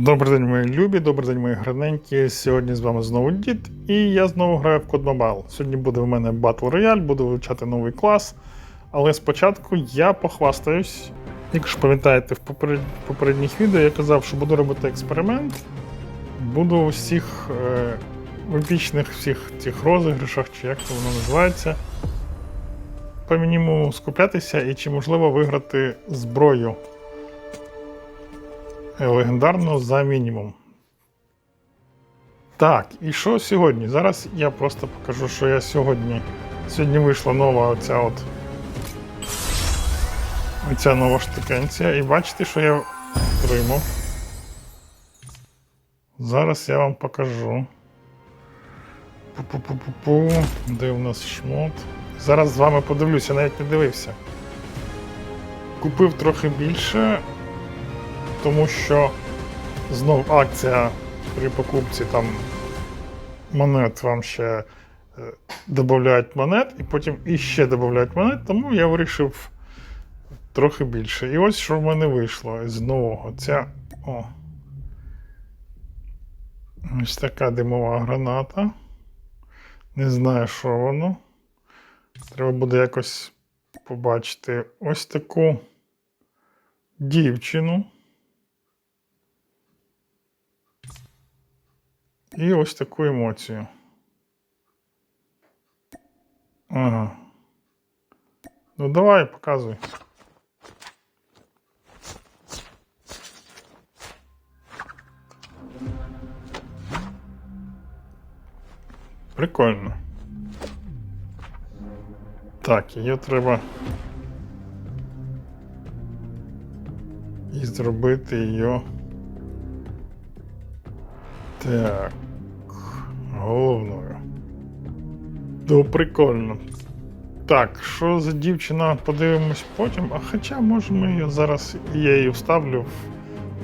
Добрий день, мої любі, добрий день, мої граненькі. Сьогодні з вами знову дід, і я знову граю в Code Mobile. Сьогодні буде в мене Battle Royale, буду вивчати новий клас. Але спочатку я похвастаюсь. Якщо пам'ятаєте, в поперед... попередніх відео я казав, що буду робити експеримент. Буду всіх е... в епічних всіх цих розіграшах, чи як це воно називається. По мінімуму скуплятися і чи можливо виграти зброю Легендарно за мінімум. Так, і що сьогодні? Зараз я просто покажу, що я сьогодні. Сьогодні вийшла нова оця от. Оця нова штукенція. І бачите, що я отримав. Зараз я вам покажу. Пу-пу-пу-пу-пу. Де у нас шмот? Зараз з вами подивлюся, навіть не дивився. Купив трохи більше, тому що знов акція при покупці там монет вам ще е, додають монет, і потім іще додають монет, тому я вирішив трохи більше. І ось що в мене вийшло з нового. Ця. О. Ось така димова граната. Не знаю, що воно. Треба буде якось побачити ось таку дівчину. І ось таку емоцію. Ага. Ну давай, показуй. Прикольно. Так, її треба. І зробити її. Так. Головною. Ну, прикольно. Так, що за дівчина, подивимось потім. А хоча, може, ми її зараз я її вставлю,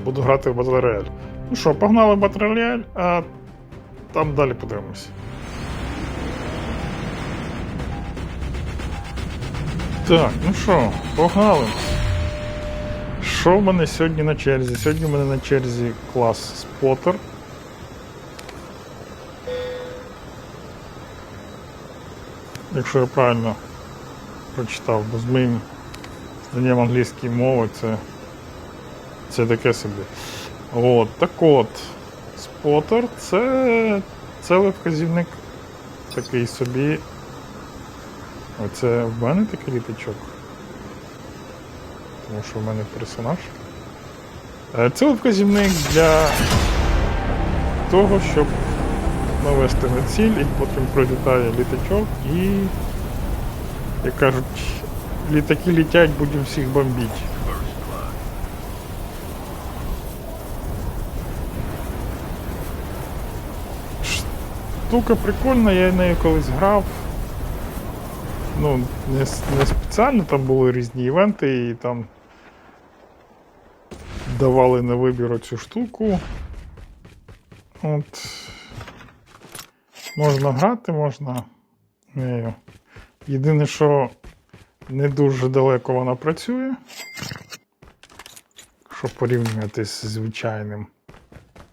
буду грати в Battle. Ну що, погнали в Battle а там далі подивимось. Так, ну що, погнали. Що в мене сьогодні на черзі? Сьогодні в мене на черзі клас Спотер. Якщо я правильно прочитав, бо з моїм знанням англійської мови це, це таке собі. От, так от, спотер це целевказівник такий собі. Оце в мене такий літачок. Тому що в мене персонаж. Е, Це вказівник для того, щоб навести на ціль, і потім прилітає літачок і, як кажуть, літаки літять, будемо всіх бомбити. Штука прикольна, я нею колись грав. Ну, не, не спеціально, там були різні івенти і там давали на вибір цю штуку. От. Можна грати, можна нею. Єдине, що не дуже далеко вона працює. Якщо порівнювати з звичайним.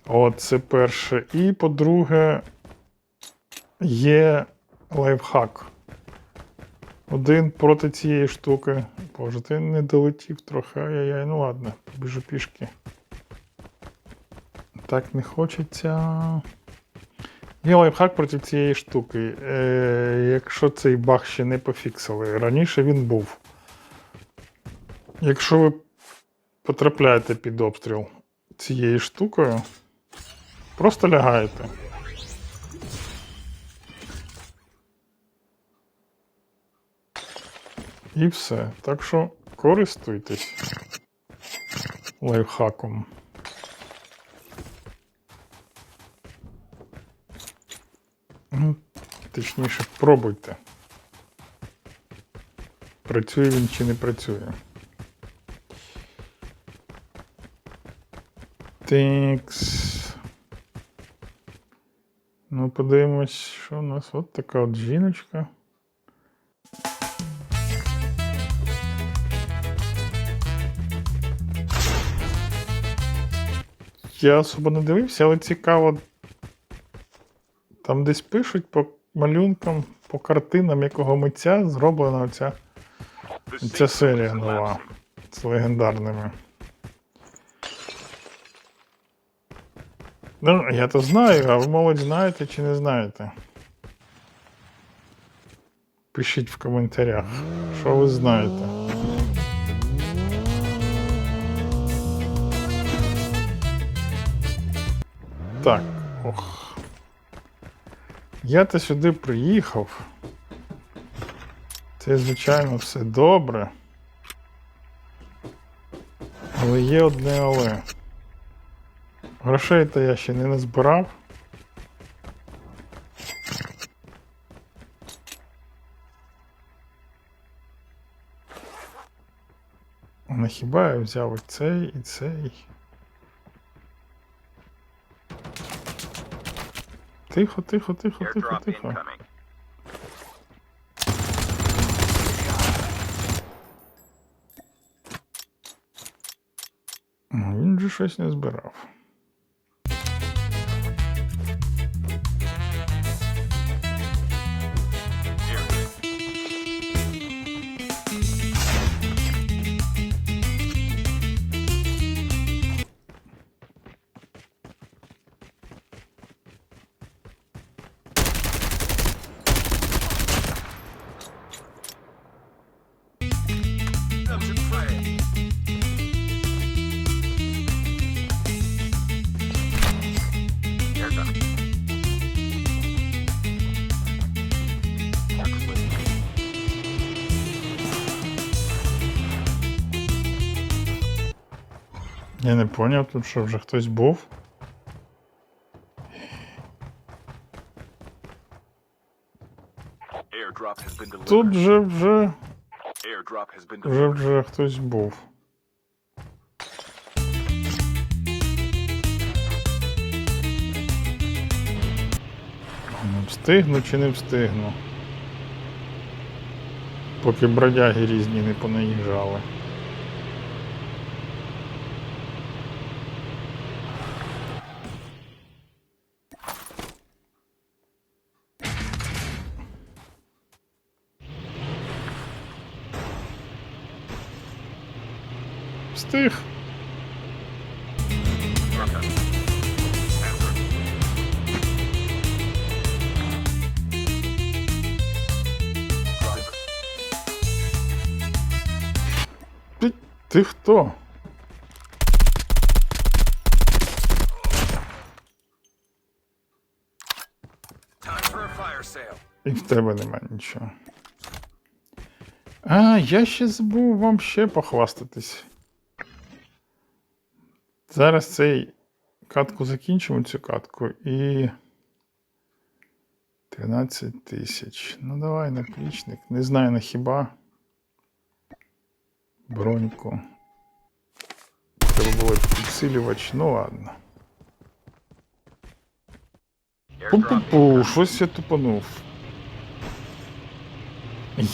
От це перше. І по-друге, є лайфхак. Один проти цієї штуки. Боже, ти не долетів трохи. Ай-яй-яй, ну ладно, побіжу пішки. Так не хочеться. Є лайфхак проти цієї штуки. Е, якщо цей баг ще не пофіксили. Раніше він був. Якщо ви потрапляєте під обстріл цією штукою, просто лягаєте. І все. Так що користуйтесь лайфхаком. Точніше, пробуйте. Працює він чи не працює. Текс. Ну, подивимось, що у нас от така от жіночка. я особо не дивився, але цікаво. Там десь пишуть по малюнкам, по картинам, якого митця зроблена оця, ця серія нова з легендарними. Ну, я то знаю, а ви, молодь, знаєте чи не знаєте? Пишіть в коментарях, що ви знаєте. Так, ох. Я то сюди приїхав. Це, звичайно, все добре. Але є одне але. Грошей то я ще не назбирав. А хіба я взяв і цей, і цей. Тихо, тихо, тихо, тихо, тихо. Ну, Він же щось не збирав. Я не поняв, тут що вже хтось був. Тут же вже, been вже вже хтось був. Не встигну чи не встигну. Поки бродяги різні не понаїжджали. Встиг. Ти, ти хто? І в тебе нема нічого. А, я ще забув вам ще похвастатись. Зараз цей катку закінчимо цю катку і. 13 тисяч. Ну давай наплічник. Не знаю на хіба. Броньку. Треба було підсилювач, ну ладно. Пу-пу-пу, щось я тупанув.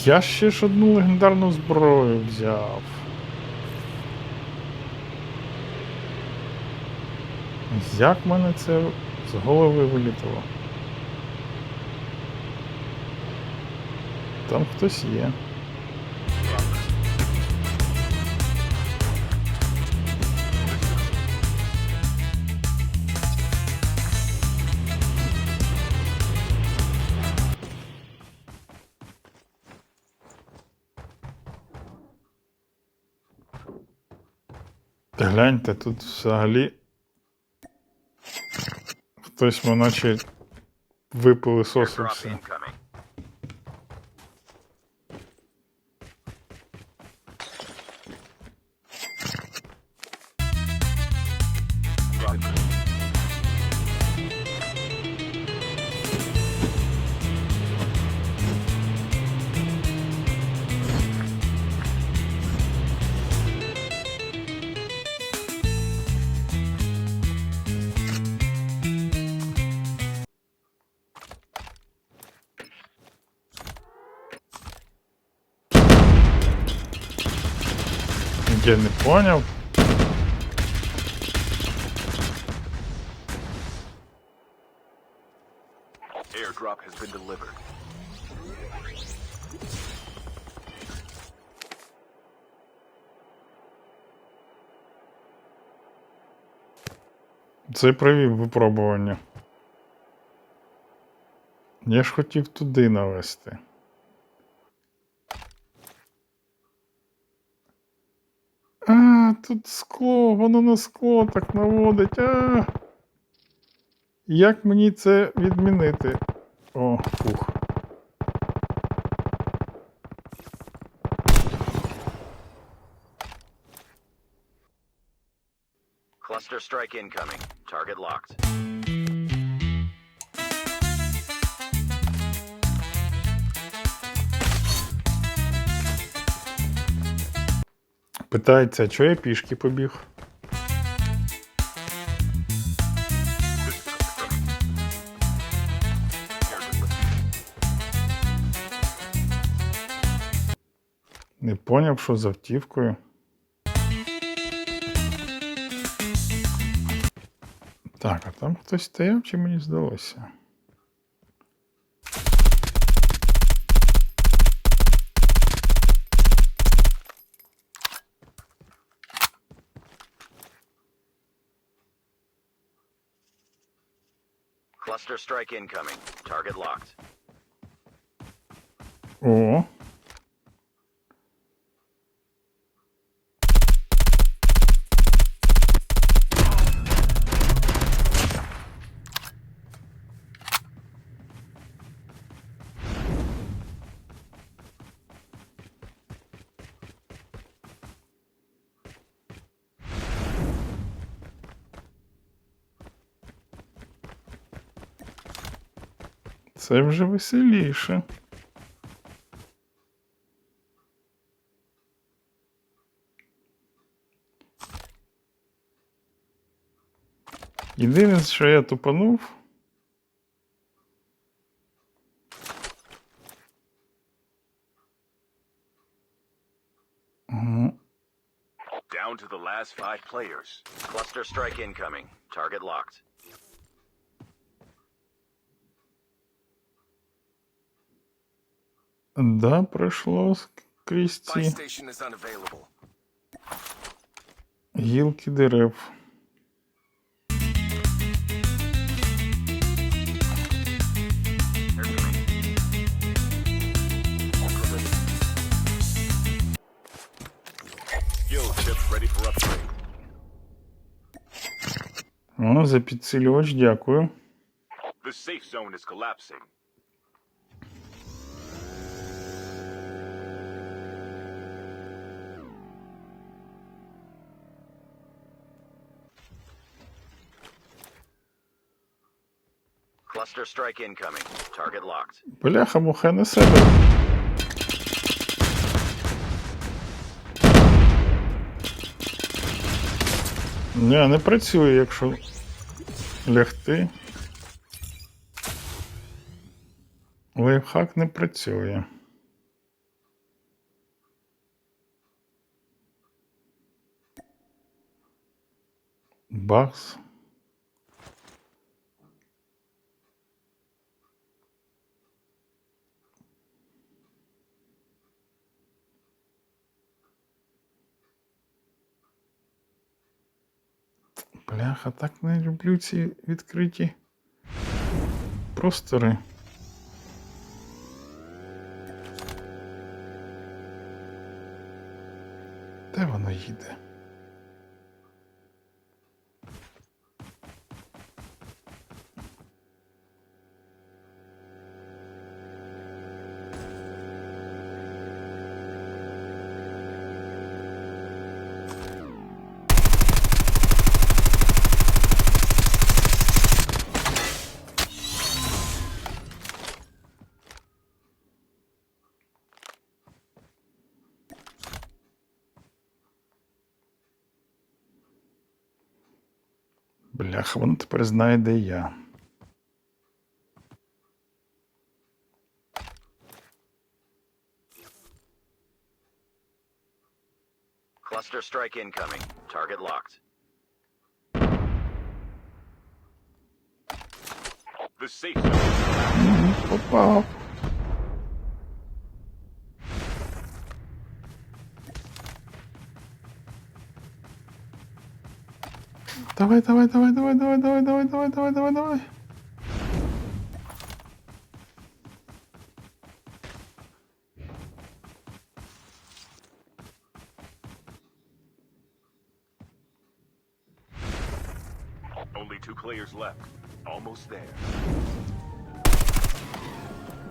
Я ще ж одну легендарну зброю взяв. Як мене це з голови вилітало? Там хтось є. Гляньте, тут взагалі хтось ми наче випили сосу все. Поняв? Airdrop has been delivered. Це привів випробування. Я ж хотів туди навести. А, тут скло, воно на скло так наводить. А. Як мені це відмінити? О, фух. Cluster strike incoming. Target locked. Питається, чого я пішки побіг? Не поняв, що з автівкою. Так, а там хтось стояв, чи мені здалося? Cluster strike incoming. Target locked. О. Це вже веселіше. Єдине, що я тупанув. Down to the last five players. Cluster strike incoming. Target locked. Да, пройшло скрізь Buy ці гілки дерев. О, за підсилювач, дякую. The safe zone is collapsing. Cluster strike incoming. Target locked. Бляха, муха на себе. Ні, не працює, якщо лягти. Лайфхак не працює. Бакс. Бляха, так не люблю ці відкриті простори. Де воно їде? Бляха, воно тепер знає, де я. Cluster strike incoming. Target locked. The safe zone. Попав. Давай, давай, давай, давай, давай, давай, давай, давай, давай, давай, давай. Only two players left. Almost there.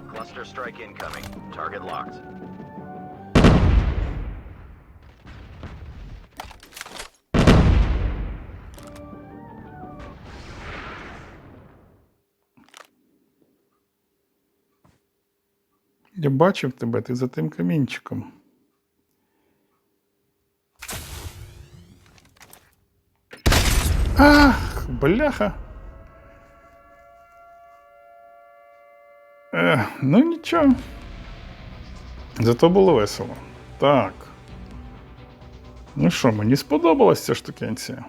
Cluster strike incoming. Target locked. Я бачив тебе, ти за тим камінчиком. Ах, бляха. Е, ну нічого. Зато було весело. Так. Ну що, мені сподобалась ця штукенція.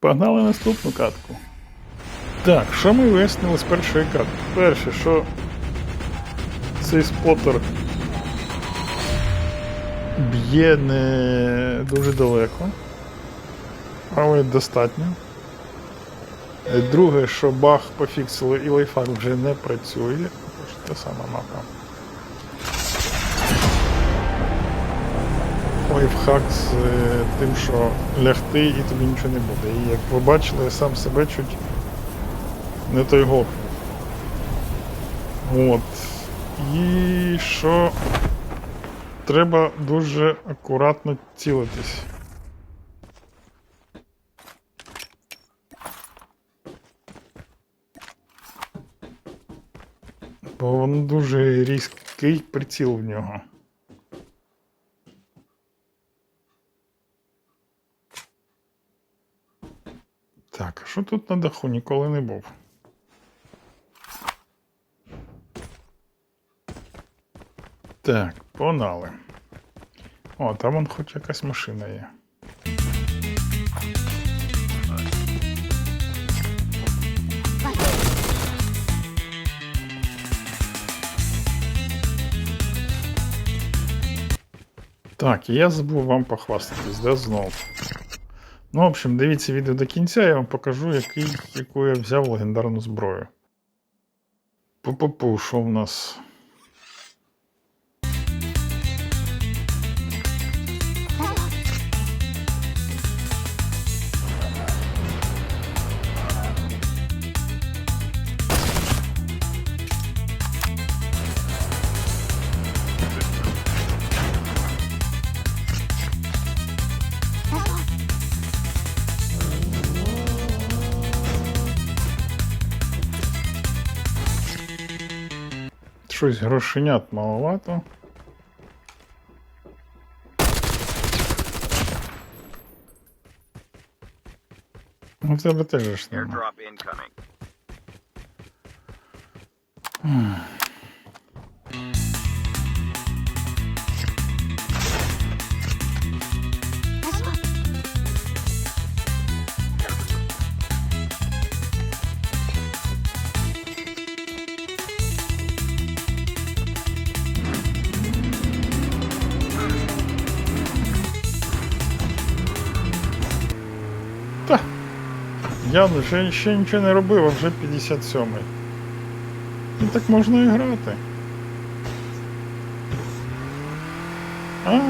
Погнали наступну катку. Так, що ми вияснили з першої катки? Перше, що цей спотер б'є не дуже далеко, але достатньо. Друге, що баг пофіксили і лайфхак вже не працює. Та сама мапа. Лайфхак з е, тим, що лягти і тобі нічого не буде. І як ви бачили, я сам себе чуть не той гопнув. От. І що треба дуже акуратно цілитись. Бо він дуже різкий приціл в нього. Так, а що тут на даху ніколи не був? Так, погнали. О, там вон хоч якась машина є. Так, я забув вам похвастатись, да, знов. Ну, в общем, дивіться відео до кінця, я вам покажу, який, яку я взяв легендарну зброю. Пу-пу-пу, що в нас? Щось грошенят маловато. Ну, в тебе теж нема. Я ще, ще нічого не робив, а вже 57-й. І так можна і грати. А,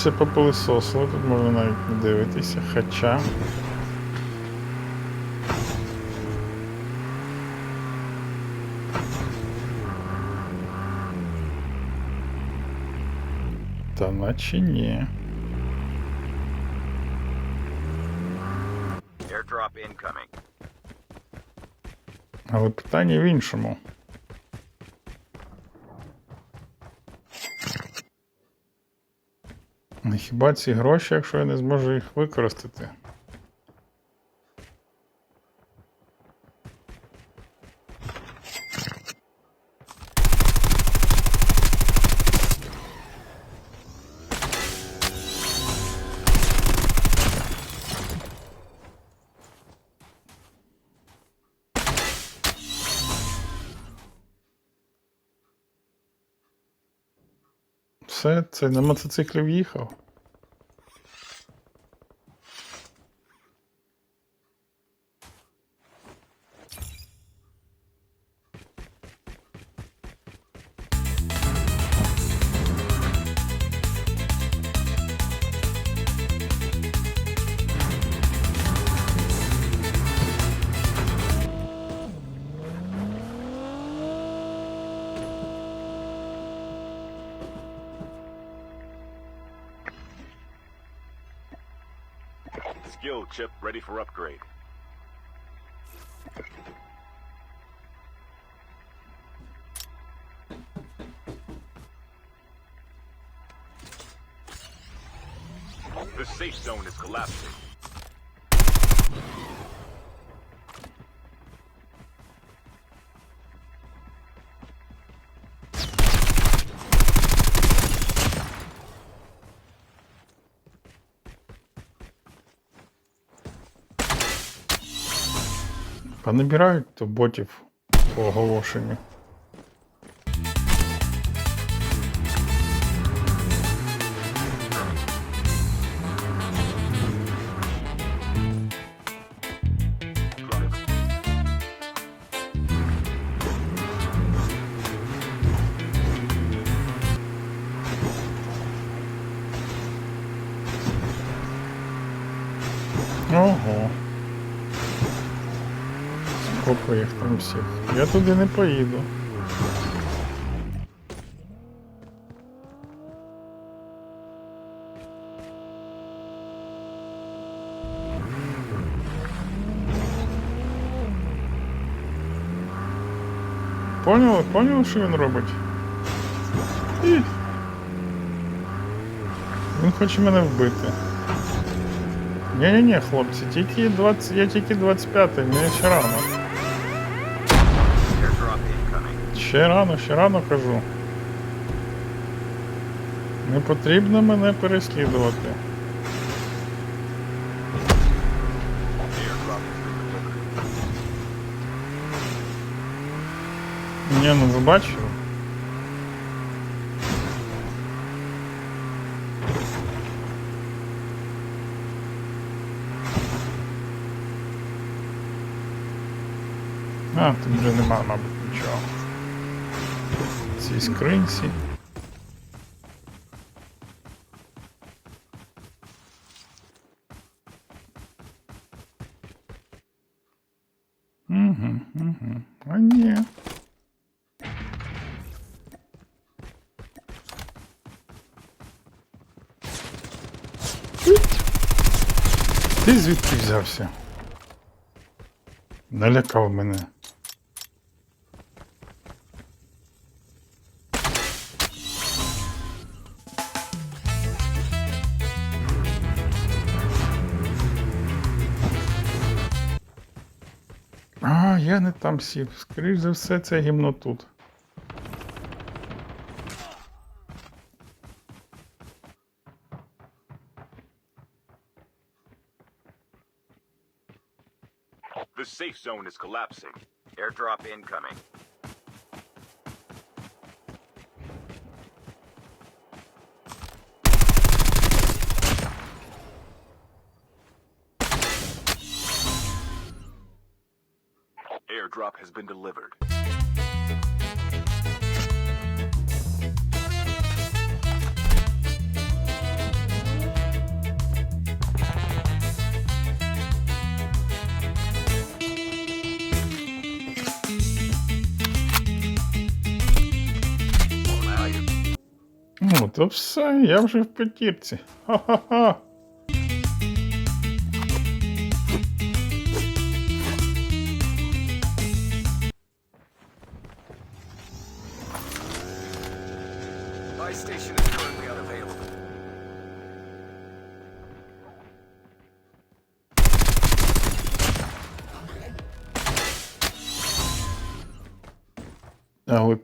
все попилисосило, тут можна навіть не дивитися, хоча. Та наче ні. Але питання в іншому. Хіба ці гроші, якщо я не зможу їх використати? Все, це на мотоциклів в'їхав. Chip ready for upgrade. The safe zone is collapsing. Понабирають то ботів по оголошенню. Всіх. Я туди не поїду. Поняли? Поняли, що він робить? І... Він хоче мене вбити. Ні-ні-ні, хлопці, тільки 20, я тільки 25, мені ще рано. Ще рано, ще рано кажу. Не потрібно мене переслідувати. Ні, ну ви бачили? А, тут вже нема, мабуть, нічого. Цій скринці. Угу, угу. А ні. Ти звідки взявся? Налякав мене. там сів. Скоріш за все, це гімно тут. The safe zone is collapsing. Airdrop incoming. Airdrop has been delivered. Well, now you Ну, то все, я вже в п'ятірці. Ха-ха-ха.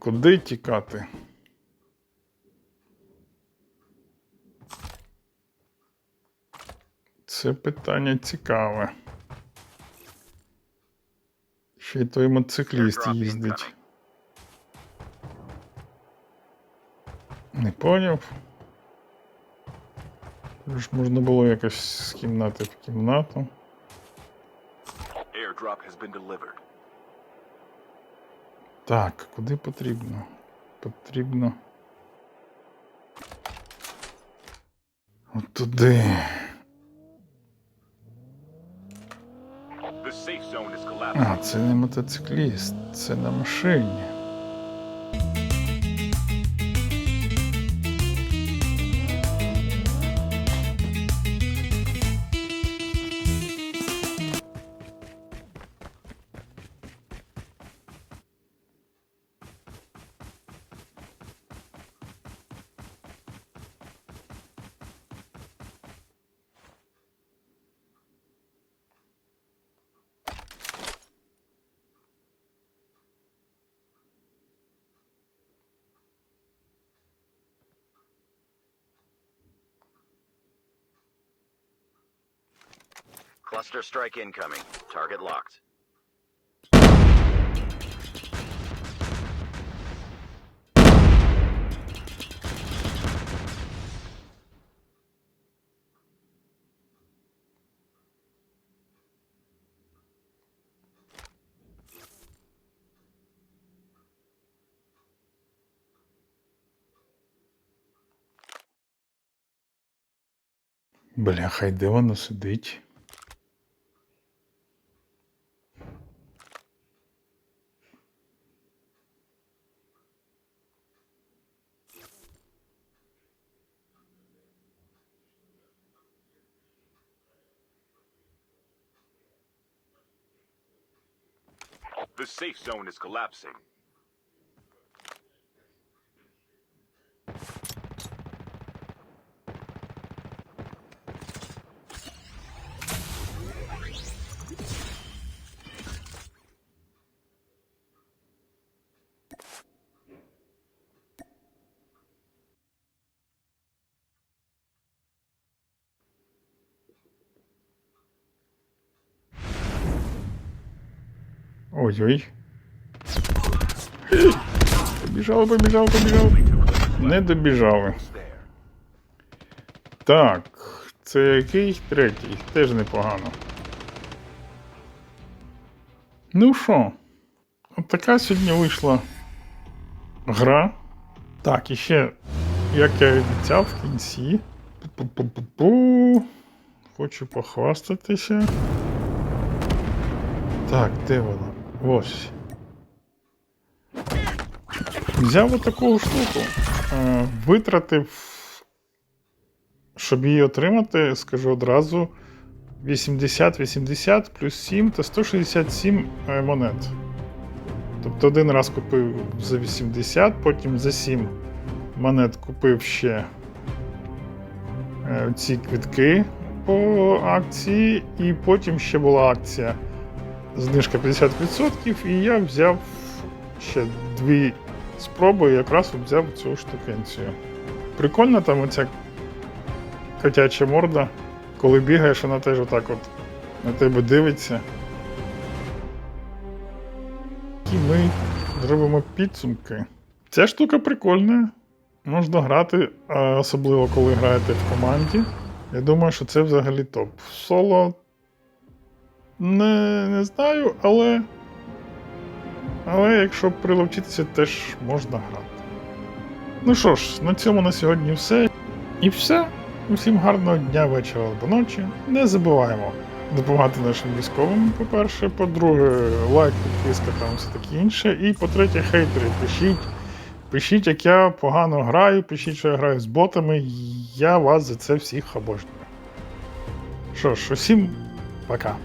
Куди тікати? Це питання цікаве. Ще й той мотоцикліст їздить. Не поняв. Ж можна було якось з кімнати в кімнату. Airdrop has been delivered. Так, куди потрібно? Потрібно. От туди. А, це не мотоцикліст, це на машині. Cluster strike incoming. Target locked. Бляха, й де воно сидить? The safe zone is collapsing. Ой-ой. Побіжали, побіжали, побіжали. Не добіжали. Так, це який третій? Теж непогано. Ну що, от така сьогодні вийшла гра. Так, і ще, як я обіцяв в кінці. Пу-пу-пу-пу. Хочу похвастатися. Так, де вона? Ось. Взяв отаку штуку. Е, витратив щоб її отримати, скажу одразу: 80-80 плюс 7 та 167 е, монет. Тобто один раз купив за 80, потім за 7 монет купив ще е, ці квитки по акції, і потім ще була акція знижка 50%, і я взяв ще дві спроби, і якраз взяв цю штукенцію. Прикольно там оця котяча морда. Коли бігаєш, вона теж отак от на тебе дивиться. І ми зробимо підсумки. Ця штука прикольна. Можна грати, особливо коли граєте в команді. Я думаю, що це взагалі топ. Соло не, не знаю, але. Але якщо приловчитися, теж можна грати. Ну що ж, на цьому на сьогодні все. І все. Усім гарного дня, вечора або ночі. Не забуваємо допомагати нашим військовим, по-перше. По-друге, лайк, підписка, там все таке інше. І по-третє, хейтери, пишіть. Пишіть, як я погано граю, пишіть, що я граю з ботами. Я вас за це всіх обожнюю. Що ж, усім пока.